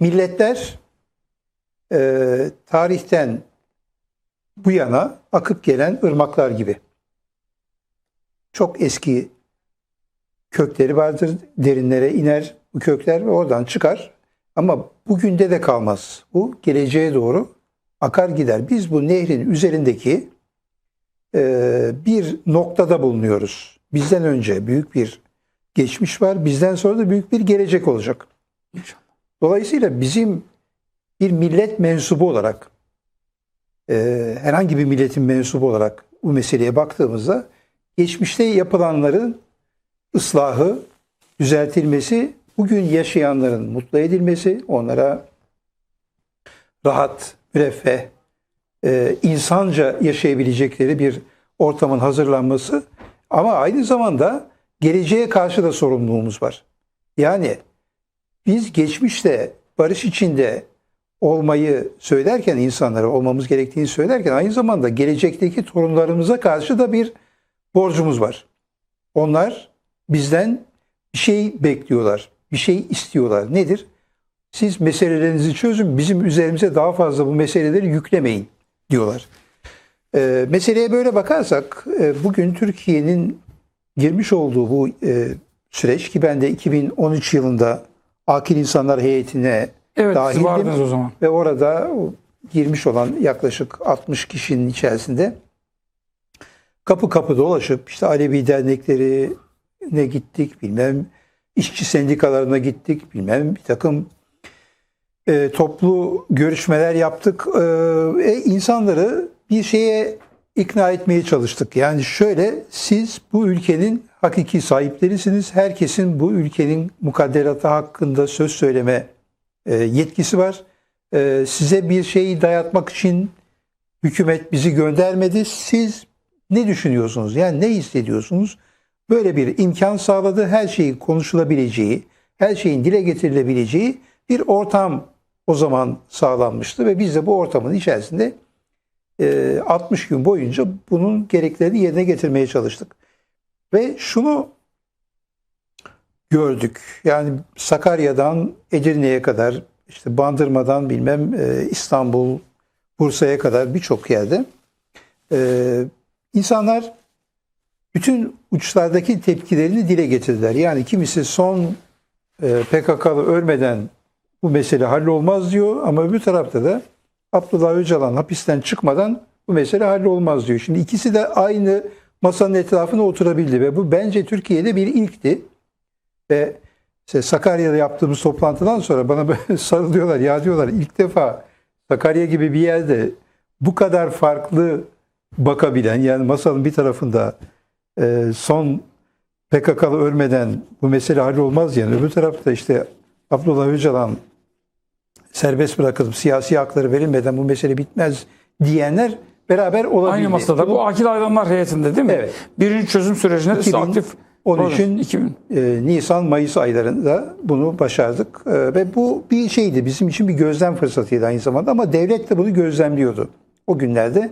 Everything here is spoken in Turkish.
milletler e, tarihten bu yana akıp gelen ırmaklar gibi. Çok eski kökleri vardır. Derinlere iner bu kökler ve oradan çıkar. Ama bugünde de kalmaz. Bu geleceğe doğru akar gider. Biz bu nehrin üzerindeki e, bir noktada bulunuyoruz. Bizden önce büyük bir geçmiş var. Bizden sonra da büyük bir gelecek olacak. İnşallah. Dolayısıyla bizim bir millet mensubu olarak e, herhangi bir milletin mensubu olarak bu meseleye baktığımızda geçmişte yapılanların ıslahı, düzeltilmesi, bugün yaşayanların mutlu edilmesi, onlara rahat, müreffeh, e, insanca yaşayabilecekleri bir ortamın hazırlanması ama aynı zamanda geleceğe karşı da sorumluluğumuz var. Yani biz geçmişte barış içinde olmayı söylerken insanlara olmamız gerektiğini söylerken aynı zamanda gelecekteki torunlarımıza karşı da bir borcumuz var. Onlar bizden bir şey bekliyorlar, bir şey istiyorlar. Nedir? Siz meselelerinizi çözün, bizim üzerimize daha fazla bu meseleleri yüklemeyin diyorlar. Ee, meseleye böyle bakarsak e, bugün Türkiye'nin girmiş olduğu bu e, süreç ki ben de 2013 yılında Akil İnsanlar Heyeti'ne Evet Dahildim. vardınız o zaman. ve orada girmiş olan yaklaşık 60 kişinin içerisinde kapı kapı dolaşıp işte Alevi derneklerine gittik bilmem işçi sendikalarına gittik bilmem bir takım e, toplu görüşmeler yaptık e, ve insanları bir şeye ikna etmeye çalıştık. Yani şöyle siz bu ülkenin hakiki sahiplerisiniz. Herkesin bu ülkenin mukadderatı hakkında söz söyleme e, yetkisi var. E, size bir şeyi dayatmak için hükümet bizi göndermedi. Siz ne düşünüyorsunuz? Yani ne hissediyorsunuz? Böyle bir imkan sağladı. Her şeyin konuşulabileceği, her şeyin dile getirilebileceği bir ortam o zaman sağlanmıştı ve biz de bu ortamın içerisinde 60 gün boyunca bunun gereklerini yerine getirmeye çalıştık. Ve şunu gördük. Yani Sakarya'dan Edirne'ye kadar, işte Bandırma'dan bilmem e, İstanbul, Bursa'ya kadar birçok yerde e, insanlar bütün uçlardaki tepkilerini dile getirdiler. Yani kimisi son e, PKK'lı ölmeden bu mesele hallolmaz diyor ama öbür tarafta da Abdullah Öcalan hapisten çıkmadan bu mesele hallolmaz diyor. Şimdi ikisi de aynı masanın etrafına oturabildi ve bu bence Türkiye'de bir ilkti. Ve işte Sakarya'da yaptığımız toplantıdan sonra bana böyle sarılıyorlar. Ya diyorlar ilk defa Sakarya gibi bir yerde bu kadar farklı bakabilen yani masanın bir tarafında e, son PKK'lı ölmeden bu mesele hallolmaz yani öbür tarafta işte Abdullah Öcalan serbest bırakılıp siyasi hakları verilmeden bu mesele bitmez diyenler beraber olabildi. Aynı masada. Bunu Bu Akil Aydınlar heyetinde değil mi? Evet. Birinci çözüm sürecinde siz 2013'ün aktif 13'ün 2000. e, Nisan-Mayıs aylarında bunu başardık. E, ve bu bir şeydi bizim için bir gözlem fırsatıydı aynı zamanda ama devlet de bunu gözlemliyordu. O günlerde